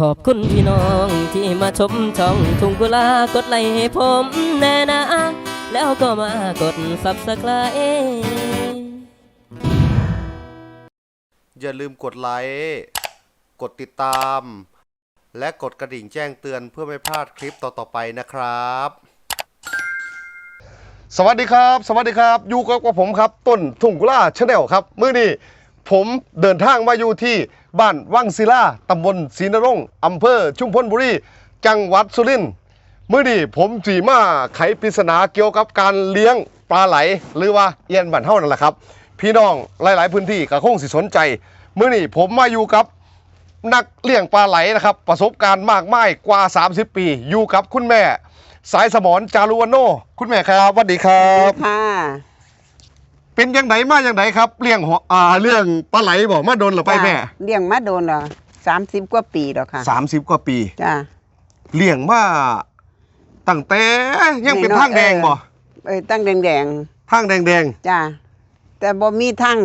ขอบคุณพี่น้องที่มาชมช่องทุ่งกุลากดไลค์ให้ผมแน่นะ แล้วก็มากดซับสไคร์อย่าลืมกดไลค์กดติดตาม และกดกระดิ่งแจ้งเตือนเพื่อไม่พลาดคลิปต่อๆไปนะครับ สวัสดีครับ สวัสดีครับ อยู่กับผมครับ ต้นทุ่งกุลาชาแนลครับ มื้อนี้ผมเดินทางมาอยู่ที่ บ้านวังศิลาตำบลศรีนรงค์อำเภอชุมพลบุรี จังหวัดสุรินทร์มื้อนี้ผมสีมาไขปริศนาเกี่ยวกับการเลี้ยงปลาไหล หรือว่าเอียนบันเท่านั่นแหละครับ พี่น้องหลาย ๆ พื้นที่ก็คงสิสนใจมื้อนี้ผมมาอยู่กับนักเลี้ยงปลาไหลนะครับ ประสบการณ์มากมายกว่า 30 ปี อยู่กับคุณแม่ สายสมรจารุวรรณโน คุณแม่ครับสวัสดีครับค่ะ เป็นยังไงมายังไงครับเลี้ยงหัวอ่าเรื่องปลาไหลบอกมาโดนหรือไปแม่จ้ะเลี้ยงมาโดนเหรอสามสิบกว่าปีแล้วค่ะสามสิบกว่าปี จ้า เลี้ยงมาตั้งแต่ยังเป็นนี่เนาะทางแดงบ่เอ้ยตั้งแดงทางแดงแดงๆจ้าแต่บ่มีทั้ง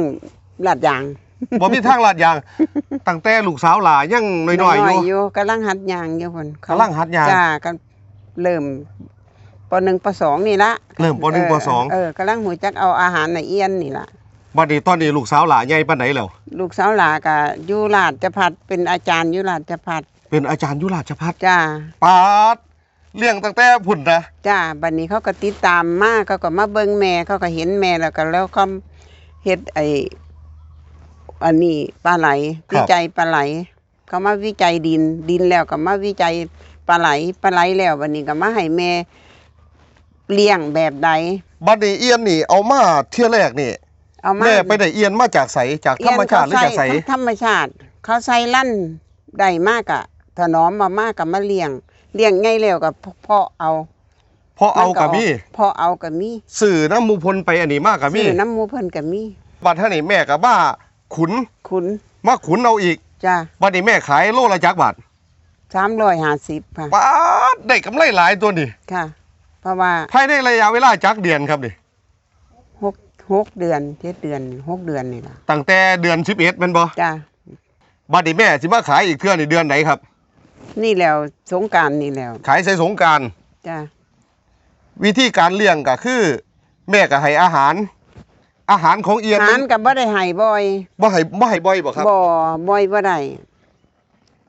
ลาดยางๆบ่มีทางลาดยางตั้งแต่ลูกสาวหลายังน้อยๆอยู่ อยู่กำลังหัดยางอยู่คนเขากำลังหัดยาง จ้าก็เริ่ม ปหนึ่งปสองนี่ละเริ่มปหนึ่งปสองเออกำลังหูจักเอาอาหารในเอียนนี่ล่ะบัดนี้ตอนนี้ลูกสาวหลาใหญ่ปานไหนแล้วลูกสาวหลาก็อยู่ราชพัฒเป็นอาจารย์อยู่ราชพัฒเป็นอาจารย์ยุราชพัฒน์จ้าปาดเลี้ยงตั้งแต่พุ่นนะจ้าบัดนี้เขาก็ติดตามมาเขาก็มาเบิ่งแม่เขาก็เห็นแม่แล้วก็แล้วเขาเฮ็ดไอ้อันนี้ปลาไหลวิจัยปลาไหล เขามาวิจัยดินดินแล้วก็มาวิจัยปลาไหลปลาไหลแล้วบัดนี้ก็มาให้แม่ เลี้ยงแบบใดบัดนี้เอียนนี่เอามาเที่ยแรกนี่เอามาแม่ไปได้เอียนมาจากไสจากธรรมชาติหรือจากไสเอียนเขใส่ธรรมชาติ เขาใส่ลั่นได้มากอะถนอมมามากกับมาเลี้ยงเลี้ยงง่ายแล้วกับเพาะเอาเพราะเอากับมีเพาะเอากับมีสื่อน้ำมูพลไปอันนี้มากกับมีซื้อน้ำหมูเพิ่นกับมีบัดท่านี่แม่กับบ้าขุนขุนมาขุนเอาอีกจ้าบัดนี้แม่ขายโลละจักบาทสามร้อยห้าสิบค่ะป้าดได้กำไรหลายตัวนี่ค่ะเพ ราะว่าภายในระยะเวลาจักเดือนครับนี่หกหกเดือนเจ็ดเดือนหกเดือนนี่ล่ะตั้งแต่เดือน11แม่นบ่จ้าบัดนี้แม่สิมาขายอีกเทื่อนี่เดือนไหนครับ นี่แล้วสงกรารนี่แล้วขายใส่สงกรารจ้าวิธีการเลี้ยงก็คือ แม่ก็ให้อาหาร อาหารของเอียนหามัรนกับบ่ได้ให้บ่อยบ่ให้บ่ให้บ่อยบ่ครับ บ่บ่อยบ่ได้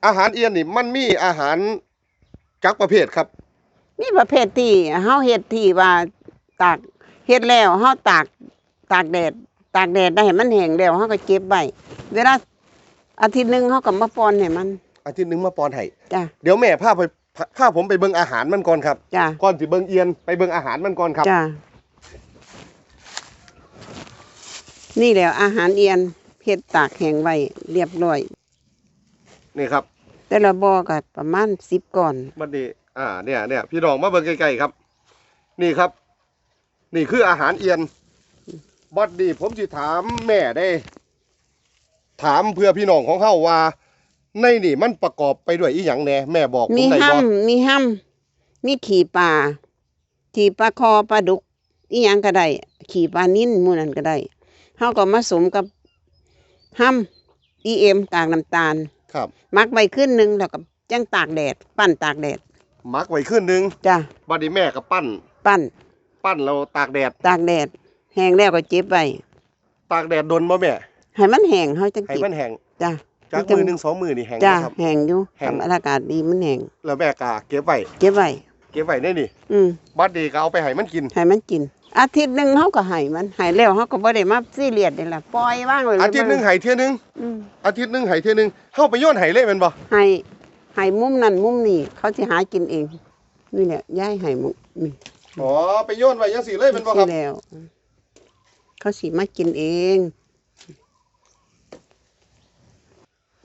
อาหารเอียนนี่มันมีอาหารจักประเภทครับ นี่ประเภทที่เฮาเฮ็ดที่ว่าตากเฮ็ดแล้วเฮาตากตากแดดตากแดดได้ให้มันแห้งแล้วเฮาก็เก็บไว้เวลาอาทิตย์หนึงเฮาก็มาป้อนให้มัน อาทิตย์หนึงมาปอนให้จ้าเดี๋ยวแม่พาไปพาพาผมไปเบิ่งอาหารมันก่อนครับจ้าก่อนสิเบิ่งเอียนไปเบิ่งอาหารมันก่อนครับ จ้านี่แหล้วอาหารเอียนเฮ็ดตากแห้งไว้เรียบร้อย นี่ครับแต่ละบ่อก็ประมาณ10ก่อน บัดนี้อ่าเนี่ยเนี่ยพี่น้องมาเบิ่งใกล้ๆครับ นี่ครับ นี่คืออาหารเอียนบัดนี้ผมสิถามแม่ได้ ถามเพื่อพี่น้องของเฮาว่า ในนี่มันประกอบไปด้วยอีหยังแหน่แม่บอกผมมีได้ห้ํบ่มีห้ํมีขี่ปลาขี่ปลาคอปลาดุกอีหยังก็ได้ขี่ปลานิ่นหมู่นั้นก็ได้เฮาก็มาสมกับห้ํ EM กากน้ำตาล ครับ มักไว้ขึ้นหนึงแล้วก็จังตากแดด ปั้นตากแดดห มักไว้คืนหนึงจ้ะบัดนี้แม่ก็ปั้น ปั้น ปั้นแล้วตากแดด ตากแดด แห้งแล้วก็เก็บไว้ตากแดดดนบ่แม่ให้มันแห้งเฮาจังให้เก็บมันแห้งจ้ะจากมือหนึ่งสองมือนี่แห้งจ้ะนะครับ แห้งอยู่แห้ง ทำอากาศดีมันแห้งแล้วแม่กาเก็บไว้เก็บไว้เก็บไว้ในนี่อืมบัดนี้ก็เอาไปให้มันกิน ให้มันกิน อาทิตย์หนึงเฮาก็ให้มันให้แล้วเฮาก็บ่ได้มาซีเรียสนี่ล่ะปล่อยว่างไว้เลยอาทิตย์หนึงให้เที่ยหนึงอืมอาทิตย์หนึงให้เที่ยหนึงเฮาไปโยนให้เลยแม่นบ่ให้ ให้มุมนั้นมุมนี้เขาสิหากินเอง นี่แหละย้ายให้มุมนี่อ๋อไปโยนไว้จังซี่เลยแม่นบ่ครับ ที่แล้ว เขาสิมากินเอง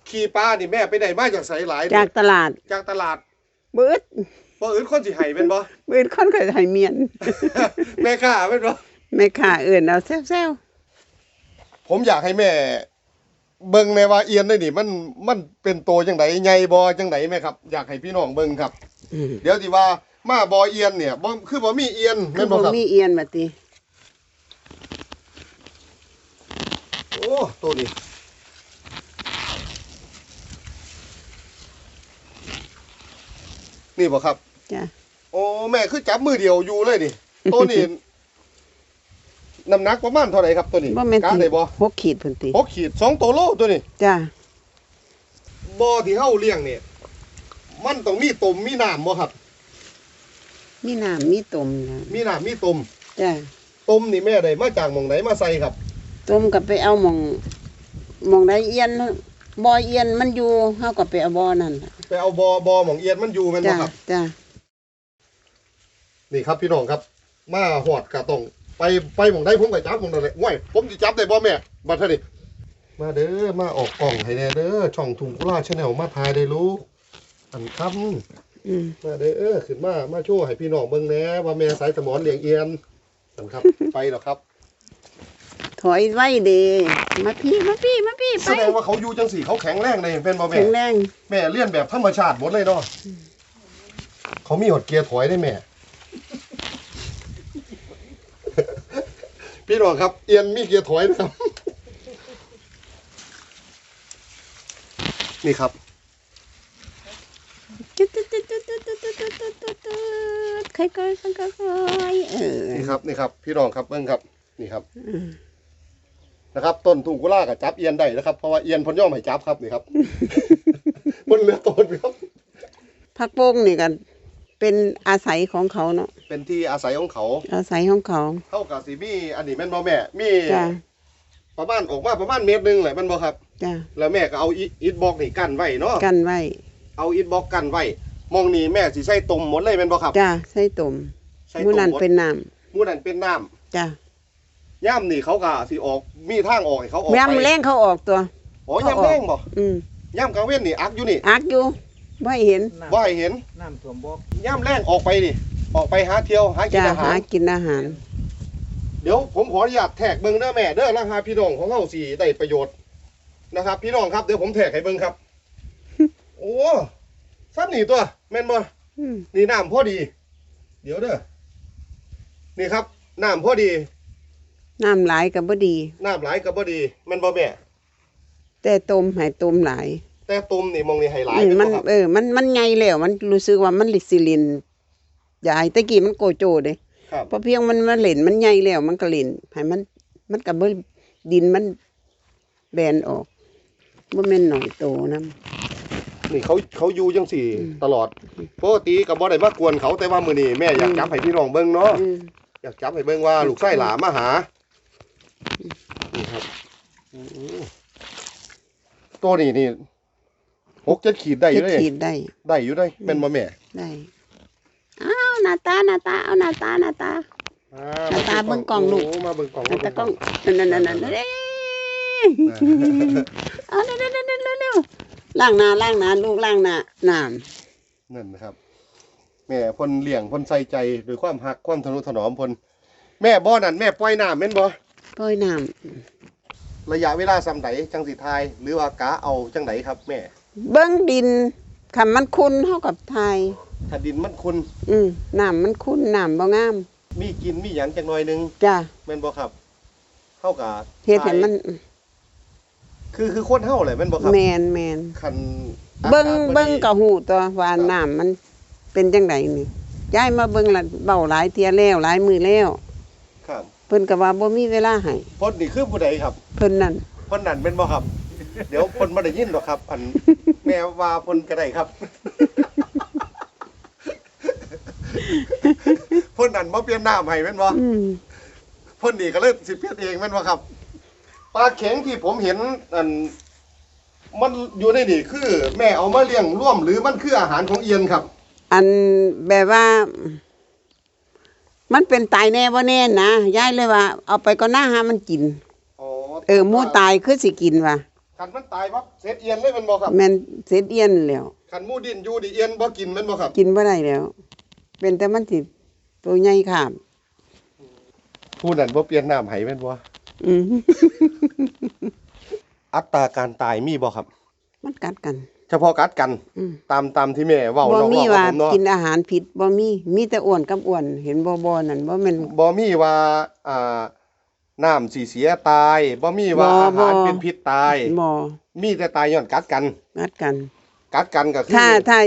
ขี่ปลานี่แม่ไปได้มาจากไสหลายจากตลาดจากตลาดเบิดบ่อื่นคนสิให้แม่นบ่ เบิดคนก็ให้เมียนแม่ค้าแม่นบ่ แม่ค้าเอิ้นเอาแซ่วผมอยากให้แม่ เบิ่งในว่าเอียนได้นี่มันมันเป็นโตจังไดใหญ่บ่จังไดแม่ครับ อยากให้พี่น้องเบิ่งครับๆอืมเดี๋ยวสิว่ามาบ่อเอียนเนี่ยบ่คือบ่มีเอียนคืแม่อนบ่บ่ครับมีเอียนบัดนี้โอ้ตัวนี้นี่บ่ครับ จ้ะโอ้แม่คือจับมือเดียวอยู่เลยนี่ตัวนี้ น้ำหนักประมาณเท่าไหร่ครับตัวนี้บ่แม่นกะสิได้บ่หกขีดพุ่นติหกขีดสองตัวโลตัวนี้จ้ะบ่ที่เฮาเลี้ยงเนี่ยมันต้องมีตุ่มมีน้ำบ่ครับ มีน้ำมีต้มนะมีน้ำมีตุ่มจ้ะตุ่มนี่แม่ได้มาจากหม่องไหนมาใส่ครับต้มก็ไปเอาหม่องหม่องใดเอียนบ่อเอียนมันอยู่เฮาก็ไปเอาบ่อนั่นล่ะไปเอาบอบอหม่องเอียนมันอยู่แม่นบ่จ้ะครับจ้ะนี่ครับพี่น้องครับ มาหอดกะต้อง ไปไปหม่องใดผมก็จับหม่องนั้นแหละว้ยผมสิจับได้บ่แม่บัดเท่านี้มาเด้อมาออกกล่องให้แน่เด้อช่องทุ่งกุลาชาแนลมาถ่ายได้รู้อันคำอืมมาเด้อเออขึ้นมามาโชว์ให้พี่น้องเบิ่งแหน่ว่าแม่สายสมอนเลี้ยงเอียนนะครับ ไปแล้วครับ ถอยไว้เด้มาพี่มาพี่มาพี่ไปแสดงว่าเขาอยู่จังสี่เขาแข็งแรงเลยเป็นบ่แม่ แข็งแรงแม่เลี้ยนแบบธรรมชาติหมดเลยเนาะเขามีหดเกียร์ถอยได้แม่ พี่น้องครับ เอียนมีเกียร์ถอยนะครับ นี่ครับค่อยๆค่อยนี่ครับนี่ครับ พี่น้องครับเบิ้งครับ นี่ครับนะครับต้นถูกกุลากับจับเอียนได้นะครับเพราะว่าเอียนพ้นย่อมให้จับครับนี่ครับพ้นเลือต้นครับผักโป้งนี่กัน เป็นอาศัยของเขาเนาะเป็นที่อาศัยของเขาอาศัยของเขาเท่ากับสีมีอันนี้แม่นบ่แม่ มีจ้ะประมาณออกมาประมาณเมตรหนึงแหละแม่นบ่ครับ จ้ะแล้วแม่ก็เอาอิอิฐบล็อกนี่กั้นไว้เนาะกันไว้เอาอิฐบล็อกกั้นไว้มองนี่แม่สิใส่ตุ่มหมดเลยแม่นบ่ครับจ้ะใส่ตุ่มใส่มื้อตุ่มนั้นหมดเป็นน้มื้อนั้นเป็นน้ำำจ้ะย่ำนี่เขาก็สิออกมีทางออกให้เขาออกยามไปแรงเขาออกตัว อ๋อย่ำแรงบ่อืมย่ำกลางเว้นนี่อักอยู่นี่อักอยู่ บ่ให้เห็นบ่ให้เห็นน้ำท่วมบอกย่ำแรงออกไปนี่ออกไปหาเที่ยวหากินจ้ะอาหาหาร กินอาหาร เดี๋ยวผมขออนุญาตแท็กเบิ้งเด้อแม่เด้อราคาพี่น้องของเฮาสี่ได้ประโยชน์นะครับ พี่น้องครับเดี๋ยวผมแท็กให้เบิ้งครับ โอ้ซ้ำนี่ตัวแม่นบ่อืมนี่น้ำพอดี เดี๋ยวเด้อนี่ครับน้ำพอดีน้ำหลายก็บ่ดี น้ำหลายก็บ่ดีแม่นบ่แม่แต่ต้มให้ต้มหลาย แต่ตุ่มนี่มองนี่ให้หลายอืมแม่นมันบ่ครับเออ มันมันใหญ่แล้วมันรู้สึกว่ามันลิซิลินใหญ่ตะกี้มันโกโจเด้ครับพอเพียงมันมาเล่นมันใหญ่แล้ว มันก็เล่นให้มัน มันก็บ่ดินมันแบนออกบ่แม่นหน่อยโตนํนี่เขาเขาอยู่จังสี่ ตลอดปกติก็บ่ได้มากวนเขาแต่ว่ามื้อนี้แม่อยากจับให้พี่น้องเบิ่งเนาะอืมอยากจับให้เบิ่งว่าลูกไส้หลามาหานี่ครับโอ้โหตัวนี้นี่ หกเจ็ดขีดได้อเฮ็ยู่ดเลยขีดได้ ได้อยู่ได้เป็นบ่แม่ได้อ้าวหน้าตาหน้าตาเอาหน้าตาหน้าตา อ่หน้าตาเบิ่งกล่องลูก โมาเบิ่งกล่องหน้าตากล้องนั่นๆๆๆเด้เอาเร็วๆๆๆๆล้างหน้าล้างหน้าลูกล้างหน้าน้ำนั่นนะครับ แม่เพ่นเลี้ยงเพ่นใส่ใจด้วยความหักความทนุถนอมเพ่นแม่บ่อนั่นแม่ปล่อยน้ำแม่นบ่ปล่อยน้ระยะเวลาส่ำใดจังสิทายหรือว่ากะเอาจังไดครับแม่ำ เบิ้งดินคำมันคุ้นเท่ากับไทย ถ้าดินมันคุณอืมน้ำมันคุ้นน้ำบ่งาม มีกินมีหยังจังหน่อยหนึงจ้ะแม่นบ่ครับเฮากับเฮ็ดให้มันคือคือคนเฮาแหละแม่นบ่ครับแมนแมนคันเบิ้งอากาศบ่ดีเบิ้งก็หูตัวว่าน้ำมันเป็นจังไดนี่ย้ายมาเบิ้งละเบ้าหลายเที่ยแล้วหลายมือแล้ว ครับเพิ่นก็ว่าบ่มีเวลาให้พนนี่คือผู้ใดครับ เพิ่นนั่นพนนั่นเป็นบ่ครับ เดี๋ยวพนบ่ได้ยินหรอกครับ อัน แม่ว่าพนก็ได้ครับพนนั่นบ่เปลี่ยนน้ำให้แม่นบ่อืมพนนี่ก็เลยสิเปลี่ยนเองแม่นบ่ครับปลาเข็งที่ผมเห็นอันมันอยู่ในนี่คือ แม่เอามาเลี้ยงร่วม หรือมันคืออาหารของเอียนครับ อันแบบว่า มันเป็นตายแน่บ่แน่นะยายเลยว่า เอาไปก็น่าหามันกิน อ๋อเออหมูตายคือสิกินว่ะ คันมันตายปั๊บเสร็จเอียนเลยแม่นบ่ครับแม่นเสร็จเอียนแล้วคันหมูดินอยู่ดิเอียนบ่กินแม่นบ่ครับ กินบ่ได้แล้ว เป็นแต่มันสิตัวใหญ่ขามผู้นั้นบ่เปลี่ยนน้ำให้แม่นบ่อืม อัตราการตายมีบ่ครับ มันกัดกัน เฉพาะกัดกันอืมตามตามที่แม่เว้าบ่น้องมีๆว่าผมเนาะกินอาหารผิดบ่มีมีแต่อ้วนกับอ้วน เห็นบ่บ่นั่นบ่แม่นบ่มีว่าอ่า น้ำสีเสียตายบ่มีว่าบ่อาหารบ่ เป็นพิษตาย บ่มีแต่ตายย้อนกัดกันกัดกัน กัดกันก็คือ ถ้าถ้า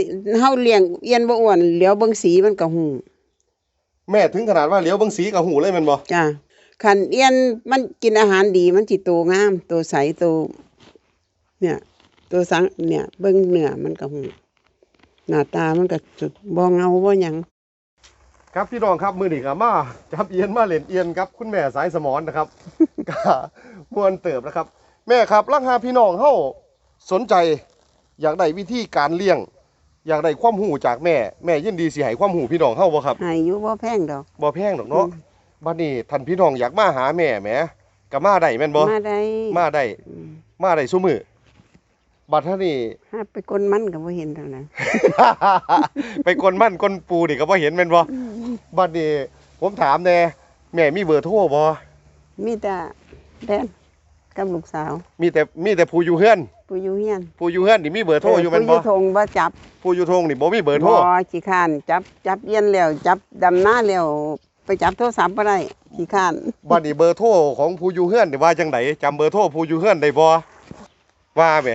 เฮาเลี้ยงเอียนบ่อ้วนเหลียวเบิ่งสีมันก็หูแม่ถึงขนาดว่าเหลียวเบิ่งสีกับหูเลยแม่นบ่จ้ะคันเอียนมันกินอาหารดีมันสิโตงามโตใสโตเนี่ยโตสังเนี่ยเบิ่งเนื้อมันก็หูหน้าตามันก็จุดบ่เงาบ่หยัง ครับพี่น้องครับมื้อนี้ก็มาจับเอียนมาเล่นเอียนครับคุณแม่สายสมอนนะครับก็ม่วนเติบนะครับ แม่ครับลังหาพี่น้องเฮาสนใจอยากได้วิธีการเลี้ยง อยากได้ความรู้จากแม่แม่ยินดีสิให้ความรู้พี่น้องเฮาบ่ครับให้อยู่บ่แพงดอกบ่แพงดอกเนาะบัดนี้ท่านพี่น้องอยากมาหาแม่แหมก็มาได้แม่นบ่มาได้มาได้อืมมาได้ซุมื้อ บัดท่านี้หาไปกลมันก็บ่เห็นเท่านั้นไปกลมั่นกลปูนี่ก็บ่เห็นแม่นบ่บัดนี้ผมถามแน่แม่มีเบอร์โทรบ่มีแต่แดนกับลูกสาว มีแต่มีแต่ผู้อยู่เฮือนผู้อยู่เฮียนผู้อยู่เฮือนนี่มีเบอร์โทรอยู่แม่นผู้บ่อยู่ทงบ่จับผู้อยู่ทงนี่บ่มีเบอร์โทรบ่ขี้ข้านจับจับเอียนแล้วจับดำหน้าแล้วไปจับโทรศัพท์บ่ได้ขี้ข้านบัดนี้เบอร์โทรของผู้อยู่เฮือนนี่ว่าจังไดจำเบอร์โทรผู้อยู่เฮือนได้บ่ว่าแหม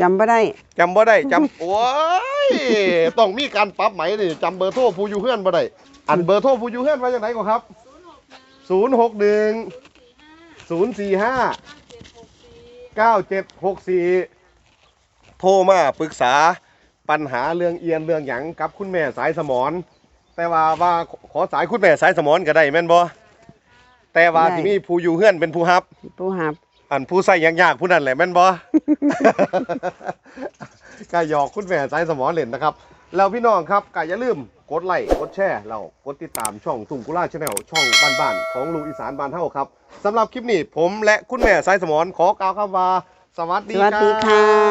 จำบ่ได้จำบ่ได้จำ โอ้ยต้องมีการปรับไหมนี่จำเบอร์โทรผู้อยู่เฮือนบ่ได้อันเบอร์โทรผู้อยู่เฮือนว่าจังไดก่อนครับ061 045 9764โทรมาปรึกษาปัญหาเรื่องเอียนเรื่องหยังกับคุณแม่สายสมอนแต่ว่าว่าขอสายคุณแม่สายสมอนก็ได้แม่นบ่แต่ว่าได้ที่มีผู้อยู่เฮือนเป็นผู้รับ ผู้หับ อันผู้ใส่ยากๆผู้นั้นแหละแม่นบ่ก็หยอกคุณแม่สายสมอนเล่นนะครับ แล้วพี่น้องครับก็อย่าลืมกดไลค์กดแชร์แล้วกดติดตามช่องทุ่งกุลาชาแนลช่องบ้านๆของลุงอีสานบ้านเฮาครับสำหรับคลิปนี้ผมและคุณแม่สายสมอนขอกล่าวคำว่าสวัสสดีวัสดีรับค่ะ